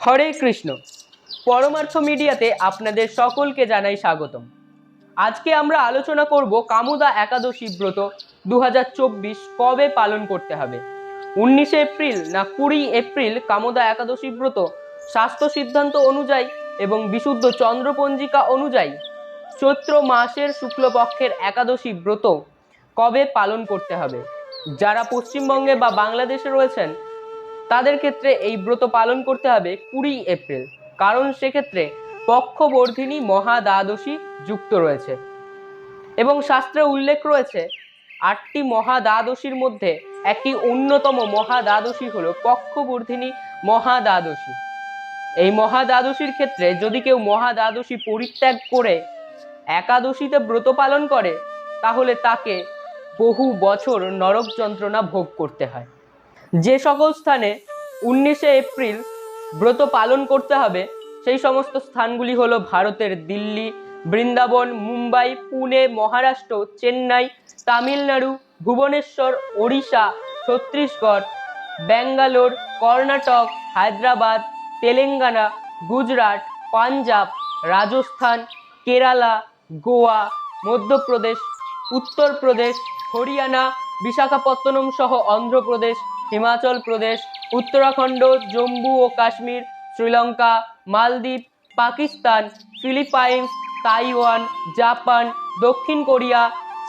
হরে কৃষ্ণ। পরমার্থ মিডিয়াতে আপনাদের সকলকে জানাই স্বাগতম। আজকে আমরা আলোচনা করব কামুদা একাদশী ব্রত দু হাজার চব্বিশ কবে পালন করতে হবে? উনিশে এপ্রিল না কুড়ি এপ্রিল কামুদা একাদশী ব্রত স্বাস্থ্য সিদ্ধান্ত অনুযায়ী এবং বিশুদ্ধ চন্দ্রপঞ্জিকা অনুযায়ী চৈত্র মাসের শুক্লপক্ষের একাদশী ব্রত কবে পালন করতে হবে? যারা পশ্চিমবঙ্গে বা বাংলাদেশে রয়েছেন তাদের ক্ষেত্রে এই ব্রত পালন করতে হবে কুড়ি এপ্রিল। কারণ সেক্ষেত্রে পক্ষবর্ধিনী মহা দ্বাদশী যুক্ত রয়েছে। এবং শাস্ত্রে উল্লেখ রয়েছে, আটটি মহা দ্বাদশীর মধ্যে একটি অন্যতম মহা দ্বাদশী হল পক্ষবর্ধিনী মহা দ্বাদশী এই মহা দ্বাদশীর ক্ষেত্রে যদি কেউ মহা দ্বাদশী পরিত্যাগ করে একাদশীতে ব্রত পালন করে, তাহলে তাকে বহু বছর নরক যন্ত্রণা ভোগ করতে হয়। যে সকল স্থানে উনিশে এপ্রিল ব্রত পালন করতে হবে, সেই সমস্ত স্থানগুলি হলো ভারতের দিল্লি, বৃন্দাবন, মুম্বাই, পুনে, মহারাষ্ট্র, চেন্নাই, তামিলনাড়ু, ভুবনেশ্বর, ওড়িশা, ছত্তিশগড়, ব্যাঙ্গালোর, কর্ণাটক, হায়দ্রাবাদ, তেলেঙ্গানা, গুজরাট, পাঞ্জাব, রাজস্থান, কেরালা, গোয়া, মধ্যপ্রদেশ, উত্তরপ্রদেশ, হরিয়ানা, বিশাখাপত্তনম সহ অন্ধ্রপ্রদেশ হিমাচল প্রদেশ, উত্তরাখণ্ড, জম্মু ও Kashmir, Sri Lanka, Maldives, Pakistan, Philippines, Taiwan, Japan, দক্ষিণ কোরিয়া,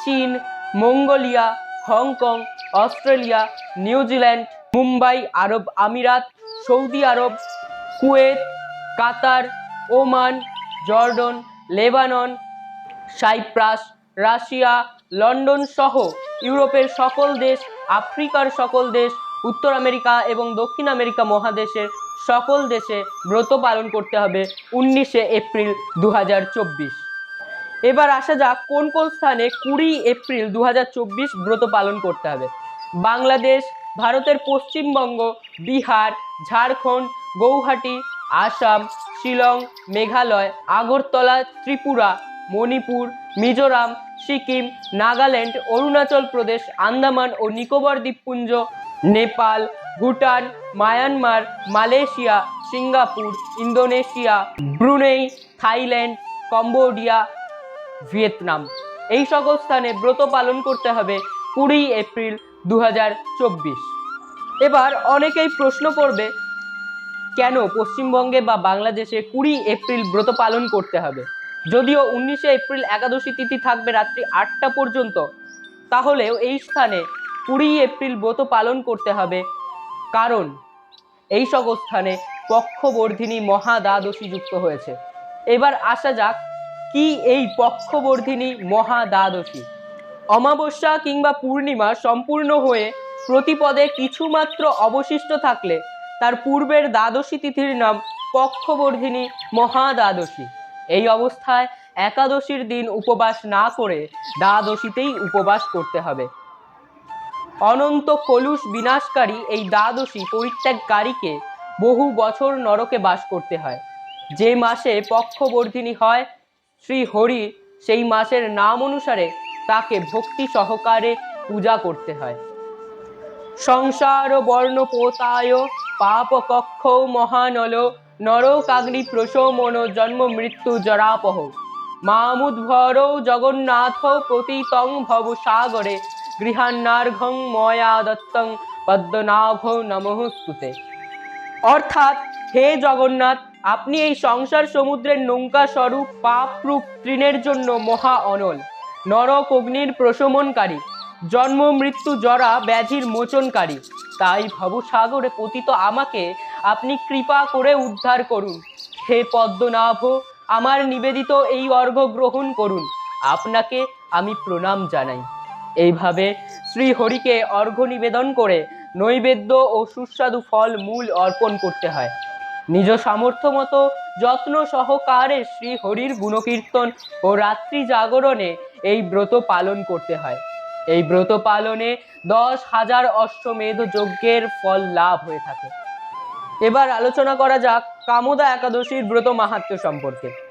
চীন, Mongolia, Hong Kong, Australia, New Zealand, Mumbai, আরব আমিরাত, সৌদি আরব, Kuwait, Qatar, Oman, Jordan, Lebanon, Cyprus, Russia, London সহ ইউরোপের সকল দেশ, আফ্রিকার সকল দেশ উত্তর আমেরিকা এবং দক্ষিণ আমেরিকা মহাদেশের সকল দেশে ব্রত পালন করতে হবে উনিশে এপ্রিল দু হাজার চব্বিশ। এবার আসা যাক কোন কোন স্থানে কুড়ি এপ্রিল দু হাজার চব্বিশ ব্রত পালন করতে হবে। বাংলাদেশ, ভারতের পশ্চিমবঙ্গ, বিহার, ঝাড়খণ্ড, গৌহাটি, আসাম, শিলং, মেঘালয়, আগরতলা, ত্রিপুরা, মণিপুর, মিজোরাম, সিকিম, নাগাল্যান্ড, অরুণাচল প্রদেশ, আন্দামান ও নিকোবর দ্বীপপুঞ্জ Nepal, Bhutan, Myanmar, Malaysia, Singapore, Indonesia, Brunei, Thailand, Cambodia, Vietnam. এই সকল স্থানে ব্রত পালন করতে হবে কুড়ি এপ্রিল দু হাজার চব্বিশ। এবার অনেকেই প্রশ্ন করবে, কেন পশ্চিমবঙ্গে বা বাংলাদেশে কুড়ি এপ্রিল ব্রত পালন করতে হবে? যদিও উনিশে এপ্রিল একাদশী তিথি থাকবে রাত্রি আটটা পর্যন্ত, তাহলেও এই স্থানে কুড়ি এপ্রিল ব্রত পালন করতে হবে। কারণ, এই সকল স্থানে পক্ষবর্ধিনী মহা দ্বাদশী যুক্ত হয়েছে। এবার আসা যাক, কি এই পক্ষবর্ধিনী মহা দ্বাদশী অমাবস্যা কিংবা পূর্ণিমা সম্পূর্ণ হয়ে প্রতিপদে কিছুমাত্র অবশিষ্ট থাকলে তার পূর্বের দ্বাদশী তিথির নাম পক্ষবর্ধিনী মহাদ্বাদশী। এই অবস্থায় একাদশীর দিন উপবাস না করে দ্বাদশীতেই উপবাস করতে হবে। অনন্ত কলুষ বিনাশকারী এই দ্বাদশী পরিত্যাগকারীকে বহু বছর নরকে বাস করতে হয়। যে মাসে পক্ষবর্ধিনী হয়, শ্রী হরি সেই মাসের নাম অনুসারে তাকে ভক্তি সহকারে পূজা করতে হয়। সংসার বর্ণ পোতায় পাপ কক্ষ মহানল নরকাগ্নি প্রশমন জন্ম মৃত্যু জরাপহ। মামুদ্ভর জগন্নাথ পতিতং ভব সাগরে গৃহান্নার্ঘং ময়া দত্তং পদ্মনাভ নমস্তুতে অর্থাৎ, হে জগন্নাথ, আপনি এই সংসার সমুদ্রের নৌকা স্বরূপ, পাপ রূপ তৃণের জন্য মহা অনল, নরক অগ্নির প্রশমনকারী, জন্ম মৃত্যু জরা ব্যাধির মোচনকারী। তাই ভবসাগরে পতিত আমাকে আপনি কৃপা করে উদ্ধার করুন। হে পদ্মনাভ, আমার নিবেদিত এই অর্ঘ্য গ্রহণ করুন। আপনাকে আমি প্রণাম জানাই। এইভাবে শ্রী হরিকে অর্ঘ্য নিবেদন করে নৈবেদ্য ও সুস্বাদু ফল মূল অর্পণ করতে হয়। নিজ সামর্থ্য মতো যত্ন সহকারে শ্রী হরির গুণকীর্তন ও রাত্রি জাগরণে এই ব্রত পালন করতে হয়। এই ব্রত পালনে দশ হাজার অশ্বমেধ যজ্ঞের ফল লাভ হয়ে থাকে। এবার আলোচনা করা যাক কামদা একাদশীর ব্রত মাহাত্ম্য সম্পর্কে।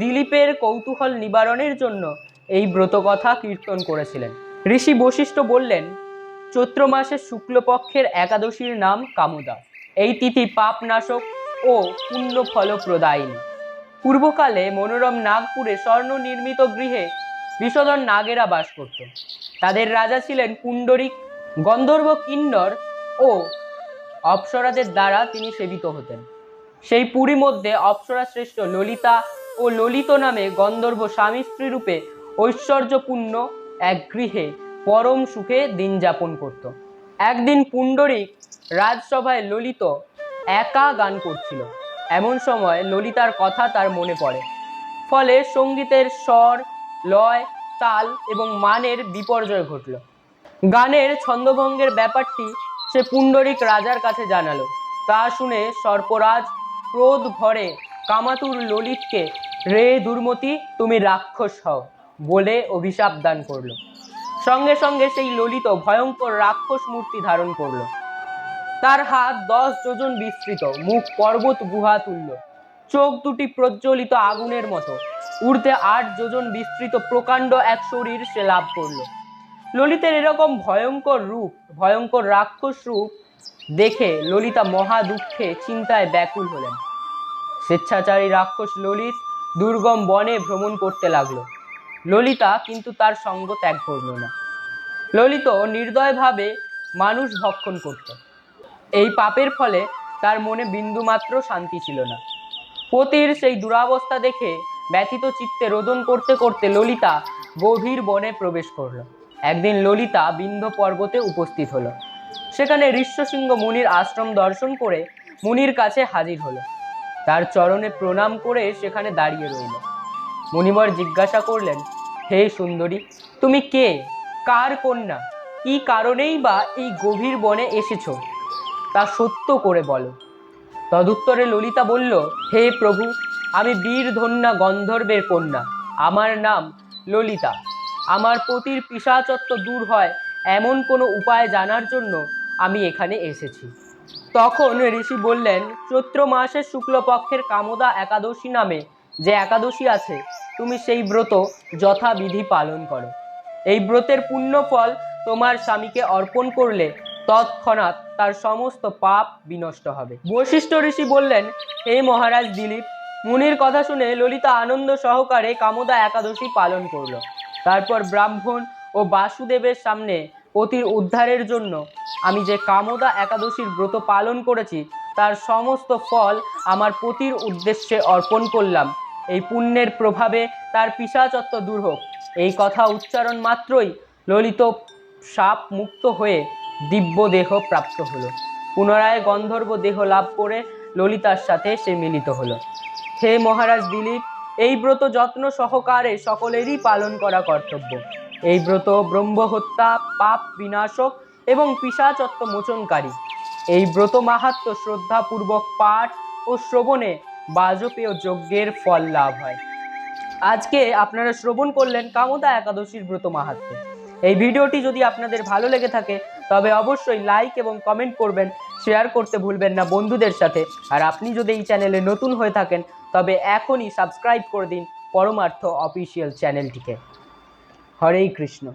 দিলীপের কৌতূহল নিবারণের জন্য এই ব্রতকথা কীর্তন করেছিলেন। ঋষি বশিষ্ঠ বললেন, চৈত্র মাসের শুক্লপক্ষের একাদশীর নাম কামুদা। এই তিথি পাপনাশক ও পুণ্য ফলপ্রদায়িনী পূর্বকালে মনোরম নাগপুরে স্বর্ণ নির্মিত গৃহে বিষধর নাগেরা বাস করত। তাদের রাজা ছিলেন পুণ্ডরিক, গন্ধর্ব কিন্নর ও অপ্সরাদের দ্বারা তিনি সেবিত হতেন। সেই পুরী মধ্যে অপ্সরা শ্রেষ্ঠ ললিতা ও ললিত নামে গন্ধর্ব স্বামী স্ত্রী রূপে ঐশ্বর্যপূর্ণ এক গৃহে পরম সুখে দিন যাপন করত। একদিন পুণ্ডরিক রাজসভায় ললিত একা গান করছিল। এমন সময় ললিতার কথা তার মনে পড়ে। ফলে সঙ্গীতের স্বর, লয়, তাল এবং মানের বিপর্যয় ঘটল। গানের ছন্দভঙ্গের ব্যাপারটি সে পুণ্ডরিক রাজার কাছে জানালো। তা শুনে সর্পরাজ ক্রোধ ভরে কামাতুর ললিতকে, রে দুর্মতি, তুমি রাক্ষস হও, বলে অভিশাপ দান করল। সঙ্গে সঙ্গে সেই ললিত ভয়ঙ্কর রাক্ষস মূর্তি ধারণ করল। তার হাত দশ যোজন বিস্তৃত, মুখ পর্বত গুহা তুল্য চোখ দুটি প্রজ্বলিত আগুনের মতো। ঊর্ধ্বে আট যোজন বিস্তৃত প্রকাণ্ড এক শরীর সে লাভ করল। ললিতের এরকম ভয়ঙ্কর রূপ, ভয়ঙ্কর রাক্ষস রূপ দেখে ললিতা মহা দুঃখে চিন্তায় ব্যাকুল হলেন। স্বেচ্ছাচারী রাক্ষস ললিত দুর্গম বনে ভ্রমণ করতে লাগল। ললিতা কিন্তু তার সঙ্গ ত্যাগ করল না। ললিত নির্দয়ভাবে মানুষ ভক্ষণ করত। এই পাপের ফলে তার মনে বিন্দুমাত্র শান্তি ছিল না। পতির সেই দুরাবস্থা দেখে ব্যথিত চিত্তে রোদন করতে করতে ললিতা গভীর বনে প্রবেশ করল। একদিন ললিতা বিন্ধ পর্বতে উপস্থিত হলো। সেখানে ঋষ্যসিংহ মুনির আশ্রম দর্শন করে মুনির কাছে হাজির হলো। তার চরণে প্রণাম করে সেখানে দাঁড়িয়ে রইল। মুনিবর জিজ্ঞাসা করলেন, হে সুন্দরী, তুমি কে? কার কন্যা? কি কারণেই বা এই গভীর বনে এসেছ? তা সত্য করে বলো। তদুত্তরে ললিতা বলল, হে প্রভু, আমি বীর ধন্যা গন্ধর্বের কন্যা। আমার নাম ললিতা। আমার পতির পিসাচত্ব দূর হয় এমন কোনো উপায় জানার জন্য আমি এখানে এসেছি। তখন ঋষি বললেন, চৈত্র মাসের শুক্লপক্ষের কামদা একাদশী নামে যে একাদশী আছে, তুমি সেই ব্রত যথাবিধি পালন করো। এই ব্রতের পুণ্য ফল তোমার স্বামীকে অর্পণ করলে তৎক্ষণাৎ তার সমস্ত পাপ বিনষ্ট হবে। বৈশিষ্ট্য ঋষি বললেন, হে মহারাজ দিলীপ, মুনির কথা শুনে ললিতা আনন্দ সহকারে কামদা একাদশী পালন করল। তারপর ব্রাহ্মণ ও বাসুদেবের সামনে পতির উদ্ধারের জন্য। আমি যে কামদা একাদশীর ব্রত পালন করেছি, তার সমস্ত ফল আমার পতির উদ্দেশ্যে অর্পণ করলাম। এই পুণ্যের প্রভাবে তার পিসাচত্ব দূর হোক। এই কথা উচ্চারণ মাত্রই ললিত সাপ মুক্ত হয়ে দিব্য দেহ প্রাপ্ত হলো। পুনরায় গন্ধর্ব দেহ লাভ করে ললিতার সাথে সে মিলিত হলো। হে মহারাজ দিলীপ, এই ব্রত যত্ন সহকারে সকলেরই পালন করা কর্তব্য। এই ব্রত ব্রহ্মহত্যা, পাপ বিনাশক এবং পিসাচত্ব মোচনকারী। এই ব্রত মাহাত্ম শ্রদ্ধাপূর্বক পাঠ ও শ্রবণে বাজপেয় যজ্ঞের ফল লাভ হয়। আজকে আপনারা শ্রবণ করলেন কামদা একাদশীর ব্রত মাহাত্ম। এই ভিডিওটি যদি আপনাদের ভালো লেগে থাকে, তবে অবশ্যই লাইক এবং কমেন্ট করবেন, শেয়ার করতে ভুলবেন না বন্ধুদের সাথে। আর আপনি যদি এই চ্যানেলে নতুন হয়ে থাকেন, তবে এখনই সাবস্ক্রাইব করে দিন পরমার্থ অফিসিয়াল চ্যানেলটিকে। হরেই কৃষ্ণ।